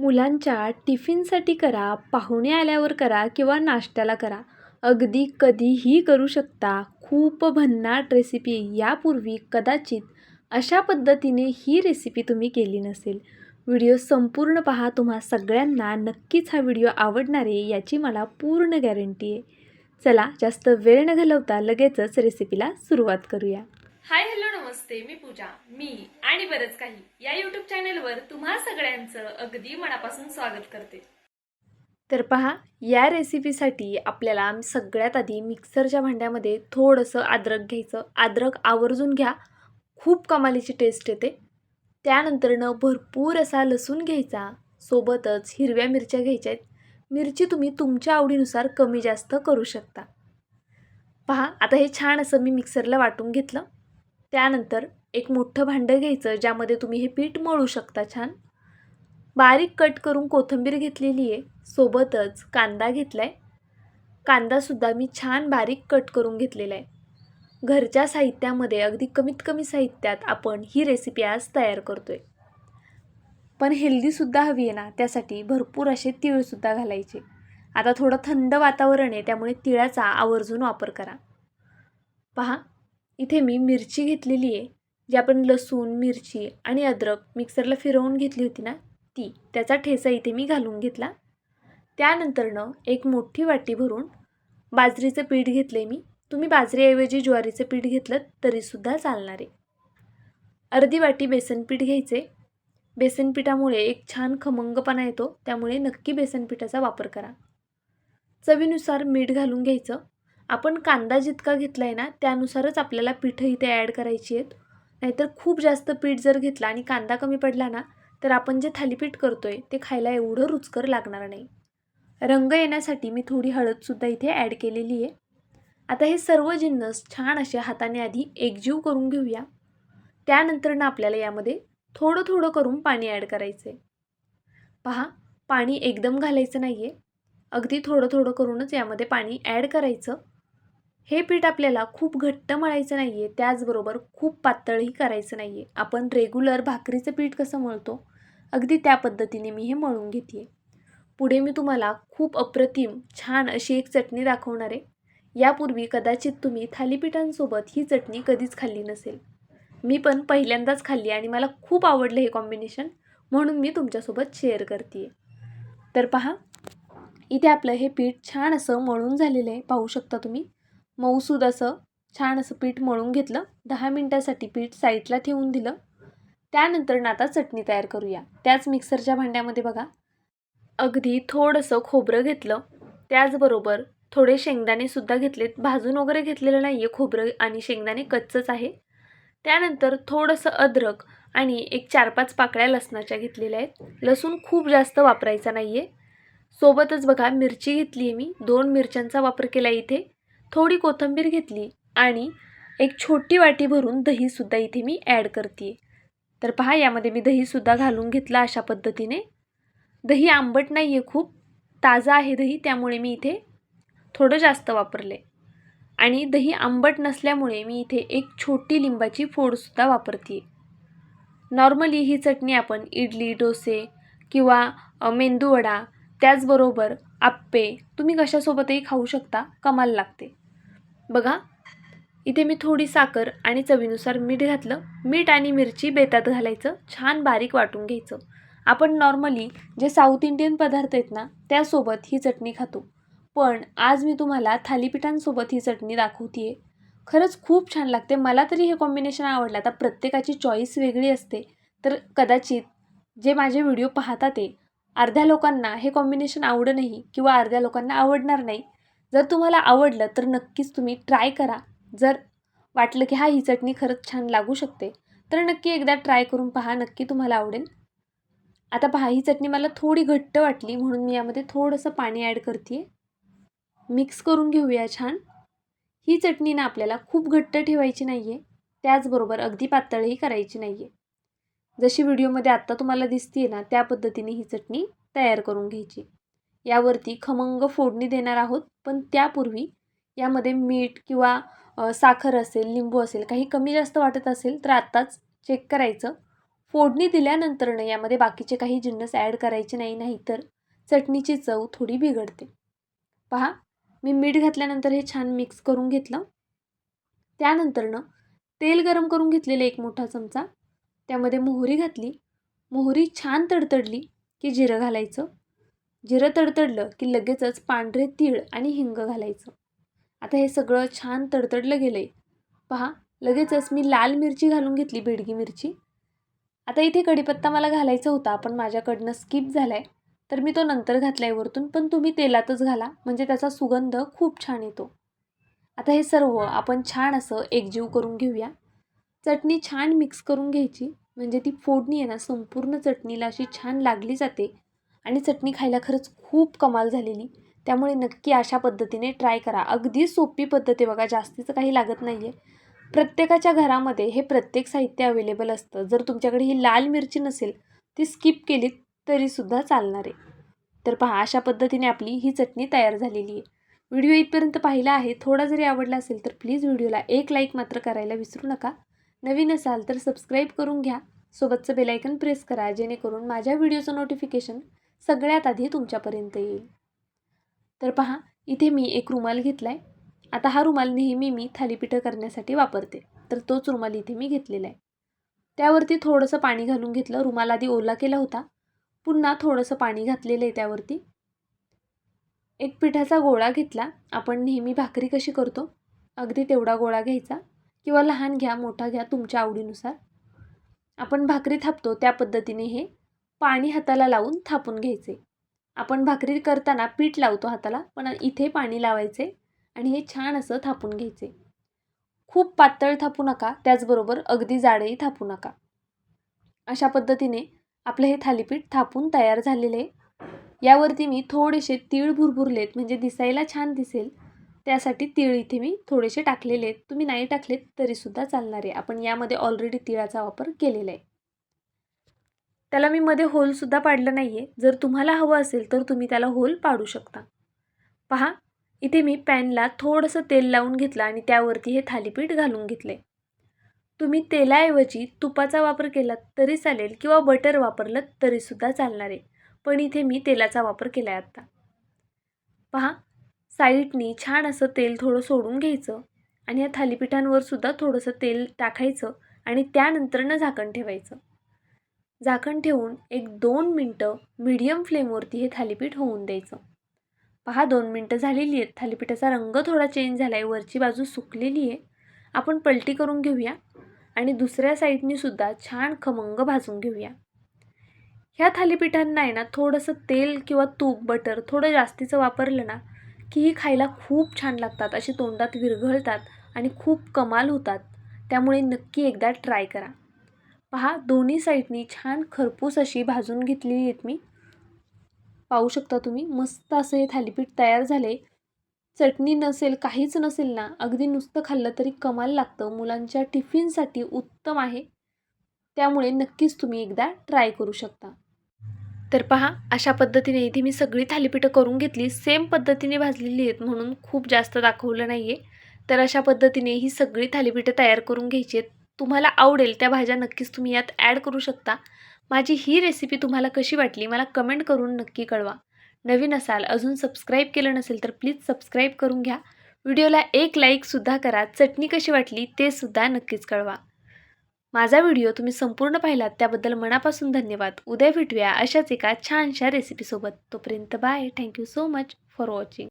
मुलांच्या टिफिनसाठी करा पाहुणे आल्यावर करा किंवा नाश्त्याला करा. अगदी कधीही करू शकता. खूप भन्नाट रेसिपी यापूर्वी कदाचित अशा पद्धतीने ही रेसिपी तुम्ही केली नसेल. व्हिडिओ संपूर्ण पहा. तुम्हा सगळ्यांना नक्कीच हा व्हिडिओ आवडणार आहे याची मला पूर्ण गॅरंटी आहे. चला जास्त वेळ न घालवता लगेचच रेसिपीला सुरुवात करूया. हाय हॅलो नमस्ते. मी पूजा. मी आणि बरंच काही या युट्यूब चॅनेलवर तुम्हा सगळ्यांचं अगदी मनापासून स्वागत करते. तर पहा या रेसिपीसाठी आपल्याला सगळ्यात आधी मिक्सरच्या भांड्यामध्ये थोडंसं अद्रक घ्यायचं. अद्रक आवर्जून घ्या. खूप कमालीची टेस्ट येते. त्यानंतरनं भरपूर असा लसूण घ्यायचा. सोबतच हिरव्या मिरच्या घ्यायच्या आहेत. मिरची तुम्ही तुमच्या आवडीनुसार कमी जास्त करू शकता. पहा आता हे छान असं मी मिक्सरला वाटून घेतलं. त्यानंतर एक मोठं भांडं घ्यायचं ज्यामध्ये तुम्ही हे पीठ मळू शकता छान. बारीक कट करून कोथिंबीर घेतलेली आहे. सोबतच कांदा घेतला आहे कांदासुद्धा मी छान बारीक कट करून घेतलेला आहे. घरच्या साहित्यामध्ये अगदी कमीत कमी साहित्यात आपण ही रेसिपी आज तयार करतो आहे पण हेल्दीसुद्धा हवी आहे ना त्यासाठी भरपूर असे तिळसुद्धा घालायचे. आता थोडं थंड वातावरण आहे त्यामुळे तिळाचा आवर्जून वापर करा. पहा इथे मी मिरची घेतलेली आहे जी आपण लसूण मिरची आणि अद्रक मिक्सरला फिरवून घेतली होती ना ती. त्याचा ठेचा इथे मी घालून घेतला. त्यानंतरनं एक मोठी वाटी भरून बाजरीचं पीठ घेतलं आहे मी. तुम्ही बाजरीऐवजी ज्वारीचं पीठ घेतलं तरीसुद्धा चालणार आहे. अर्धी वाटी बेसन पीठ घ्यायचे. बेसन पिठामुळे एक छान खमंगपणा येतो त्यामुळे नक्की बेसन पिठाचा वापर करा. चवीनुसार मीठ घालून घ्यायचं. आपण कांदा जितका घेतला आहे ना त्यानुसारच आपल्याला पिठं इथे ॲड करायची आहेत. नाहीतर खूप जास्त पीठ जर घेतला आणि कांदा कमी पडला ना तर आपण जे थालीपीठ करतो आहे ते खायला एवढं रुचकर लागणार नाही. रंग येण्यासाठी मी थोडी हळदसुद्धा इथे ॲड केलेली आहे. आता हे सर्व जिन्नस छान असे हाताने आधी एकजीव करून घेऊया. त्यानंतर ना आपल्याला यामध्ये थोडं थोडं करून पाणी ॲड करायचं आहे पहा पाणी एकदम घालायचं नाही आहे अगदी थोडं थोडं करूनच यामध्ये पाणी ॲड करायचं. हे पीठ आपल्याला खूप घट्ट मळायचं नाही आहे त्याचबरोबर खूप पातळही करायचं नाही आहे आपण रेग्युलर भाकरीचं पीठ कसं मळतो? अगदी त्या पद्धतीने मी हे मळून घेते आहे पुढे मी तुम्हाला खूप अप्रतिम छान अशी एक चटणी दाखवणार आहे. यापूर्वी कदाचित तुम्ही थालीपीठांसोबत ही चटणी कधीच खाल्ली नसेल. मी पण पहिल्यांदाच खाल्ली आणि मला खूप आवडलं हे कॉम्बिनेशन म्हणून मी तुमच्यासोबत शेअर करते तर पहा इथे आपलं हे पीठ छान असं मळून झालेलं आहे. पाहू शकता तुम्ही. मऊसूद असं छान असं पीठ मळून घेतलं. दहा मिनटासाठी पीठ साईडला ठेवून दिलं. त्यानंतर आता चटणी तयार करूया. त्याच मिक्सरच्या भांड्यामध्ये बघा. अगदी थोडंसं खोबरं घेतलं. त्याचबरोबर थोडे शेंगदाणेसुद्धा घेतलेत. भाजून वगैरे घेतलेलं नाही आहे खोबरं आणि शेंगदाणे कच्चंच आहे. त्यानंतर थोडंसं अद्रक आणि एक चार पाच पाकळ्या लसणाच्या घेतलेल्या आहेत. लसूण खूप जास्त वापरायचा नाही आहे सोबतच बघा मिरची घेतली आहे मी. दोन मिरच्यांचा वापर केला इथे. थोडी कोथिंबीर घेतली आणि एक छोटी वाटी भरून दहीसुद्धा इथे मी ॲड करते. तर पहा यामध्ये मी दहीसुद्धा घालून घेतलं अशा पद्धतीने. दही आंबट नाही आहे खूप ताजा आहे दही त्यामुळे मी इथे थोडं जास्त वापरले. आणि दही आंबट नसल्यामुळे मी इथे एक छोटी लिंबाची फोडसुद्धा वापरते. नॉर्मली ही चटणी आपण इडली डोसे किंवा मेंदूवडा त्याचबरोबर आप्पे तुम्ही कशासोबतही खाऊ शकता कमाल लागते. बघा. इथे मी थोडी साखर आणि चवीनुसार मीठ घातलं. मीठ आणि मिरची बेतात घालायचं. छान बारीक वाटून घ्यायचं. आपण नॉर्मली जे साऊथ इंडियन पदार्थ आहेत ना त्यासोबत ही चटणी खातो. पण आज मी तुम्हाला थालीपीठांसोबत ही चटणी दाखवते आहे खरंच खूप छान लागते. मला तरी हे कॉम्बिनेशन आवडलं. आता प्रत्येकाची चॉईस वेगळी असते. तर कदाचित जे माझे व्हिडिओ पाहता ते अर्ध्या लोकांना हे कॉम्बिनेशन आवडणंही किंवा अर्ध्या लोकांना आवडणार नाही. जर तुम्हाला आवडलं तर नक्कीच तुम्ही ट्राय करा. जर वाटलं की हा ही चटणी खरंच छान लागू शकते तर नक्की एकदा ट्राय करून पहा नक्की तुम्हाला आवडेल. आता पहा ही चटणी मला थोडी घट्ट वाटली म्हणून मी यामध्ये थोडंसं पाणी ॲड करते मिक्स करून घेऊया छान. ही चटणी ना आपल्याला खूप घट्ट ठेवायची नाही आहे त्याचबरोबर अगदी पातळही करायची नाही आहे जशी व्हिडिओमध्ये आत्ता तुम्हाला दिसते ना त्या पद्धतीने ही चटणी तयार करून घ्यायची. यावरती खमंग फोडणी देणार आहोत. पण त्यापूर्वी यामध्ये मीठ किंवा साखर असेल लिंबू असेल काही कमी जास्त वाटत असेल तर आत्ताच चेक करायचं. फोडणी दिल्यानंतरनं यामध्ये बाकीचे काही जिन्नस ॲड करायचे नाही नाहीतर चटणीची चव थोडी बिघडते. पहा मी मीठ घातल्यानंतर हे छान मिक्स करून घेतलं. त्यानंतरनं तेल गरम करून घेतलेलं एक मोठा चमचा त्यामध्ये मोहरी घातली. मोहरी छान तडतडली की जिरं घालायचं. जिरं तडतडलं की लगेचच पांढरे तीळ आणि हिंग घालायचं. आता हे सगळं छान तडतडलं गेलं आहे पहा लगेचच मी लाल मिरची घालून घेतली बेडगी मिरची. आता इथे कढीपत्ता मला घालायचा होता पण माझ्याकडनं स्किप झाला आहे तर मी तो नंतर घातला आहे वरतून पण तुम्ही तेलातच घाला म्हणजे त्याचा सुगंध खूप छान येतो. आता हे सर्व आपण छान असं एकजीव करून घेऊया. चटणी छान मिक्स करून घ्यायची म्हणजे ती फोडणी आहे ना संपूर्ण चटणीला अशी छान लागली जाते. आणि चटणी खायला खरंच खूप कमाल झालेली. त्यामुळे नक्की अशा पद्धतीने ट्राय करा. अगदी सोपी पद्धत आहे बघा जास्तीचं काही लागत नाही आहे प्रत्येकाच्या घरामध्ये हे प्रत्येक साहित्य अवेलेबल असतं. जर तुमच्याकडे ही लाल मिरची नसेल ती स्किप केली तरीसुद्धा चालणार आहे. तर पहा अशा पद्धतीने आपली ही चटणी तयार झालेली आहे. व्हिडिओ इथपर्यंत पाहिला आहे. थोडा जरी आवडला असेल तर प्लीज व्हिडिओला एक लाईक मात्र करायला विसरू नका. नवीन असाल तर सबस्क्राईब करून घ्या. सोबतचं बेलायकन प्रेस करा जेणेकरून माझ्या व्हिडिओचं नोटिफिकेशन सगळ्यात आधी तुमच्यापर्यंत येईल. तर पहा इथे मी एक रुमाल घेतला आहे आता हा रुमाल नेहमी मी थालीपीठं करण्यासाठी वापरते. तर तोच रुमाल इथे मी घेतलेला आहे. त्यावरती थोडंसं पाणी घालून घेतलं. रुमाल आधी ओला केला होता. पुन्हा थोडंसं पाणी घातलेलं आहे त्यावरती. एक पिठाचा गोळा घेतला. आपण नेहमी भाकरी कशी करतो? अगदी तेवढा गोळा घ्यायचा. किंवा लहान घ्या मोठा घ्या तुमच्या आवडीनुसार. आपण भाकरी थापतो त्या पद्धतीने हे. पाणी हाताला लावून थापून घ्यायचे. आपण भाकरी करताना पीठ लावतो हाताला पण इथे पाणी लावायचे आणि हे छान असं थापून घ्यायचे. खूप पातळ थापू नका त्याचबरोबर अगदी जाडही थापू नका. अशा पद्धतीने आपलं हे थालीपीठ थापून तयार झालेले आहे. यावरती मी थोडेसे तीळ भुरभुरलेत म्हणजे दिसायला छान दिसेल. त्यासाठी तीळ इथे मी थोडेसे टाकलेले आहेत. तुम्ही नाही टाकलेत तरीसुद्धा चालणार आहे. आपण यामध्ये ऑलरेडी तिळाचा वापर केलेला आहे. त्याला मी मध्ये होलसुद्धा पाडलं नाही आहे जर तुम्हाला हवं असेल तर तुम्ही त्याला होल पाडू शकता. पहा इथे मी पॅनला थोडंसं तेल लावून घेतलं आणि त्यावरती हे थालीपीठ घालून घेतले. तुम्ही तेलाऐवजी तुपाचा वापर केला तरी चालेल किंवा बटर वापरलं तरीसुद्धा चालणार आहे. पण इथे मी तेलाचा वापर केला आहे आत्ता. पहा साईडनी छान असं तेल थोडं सोडून घ्यायचं आणि या थालीपीठांवर सुद्धा थोडंसं तेल टाकायचं आणि त्यानंतरनं झाकण ठेवायचं. झाकण ठेवून एक दोन मिनटं मिडियम फ्लेमवरती हे थालीपीठ होऊन द्यायचं. पहा दोन मिनटं झालेली आहेत. थालीपीठाचा रंग थोडा चेंज झाला आहे वरची बाजू सुकलेली आहे. आपण पलटी करून घेऊया आणि दुसऱ्या साईडनी सुद्धा छान खमंग भाजून घेऊया. ह्या थालीपीठांना आहे ना थोडंसं तेल किंवा तूप बटर थोडं जास्तीचं वापरलं ना की ही खायला खूप छान लागतात. अशी तोंडात विरघळतात आणि खूप कमाल होतात. त्यामुळे नक्की एकदा ट्राय करा. पहा दोन्ही साईडनी छान खरपूस अशी भाजून घेतलेली आहेत मी. पाहू शकता तुम्ही मस्त असं हे थालीपीठ तयार झाले चटणी नसेल काहीच नसेल ना अगदी नुसतं खाल्लं तरी कमाल लागतं. मुलांच्या टिफिनसाठी उत्तम आहे. त्यामुळे नक्कीच तुम्ही एकदा ट्राय करू शकता. तर पहा अशा पद्धतीने इथे मी सगळी थालीपीठं करून घेतली. सेम पद्धतीने भाजलेली आहेत म्हणून खूप जास्त दाखवलं नाही आहे तर अशा पद्धतीने ही सगळी थालीपीठं तयार करून घ्यायची आहेत. तुम्हाला आवडेल त्या भाज्या नक्कीच तुम्ही यात ॲड करू शकता. माझी ही रेसिपी तुम्हाला कशी वाटली मला कमेंट करून नक्की कळवा. नवीन असाल अजून सबस्क्राईब केलं नसेल तर प्लीज सबस्क्राईब करून घ्या. व्हिडिओला एक लाईकसुद्धा करा चटणी कशी वाटली ते सुद्धा नक्कीच कळवा. माझा व्हिडिओ तुम्ही संपूर्ण पाहिलात त्याबद्दल मनापासून धन्यवाद. उद्या भेटूया अशाच एका छानशा रेसिपीसोबत तोपर्यंत bye thank you so much for watching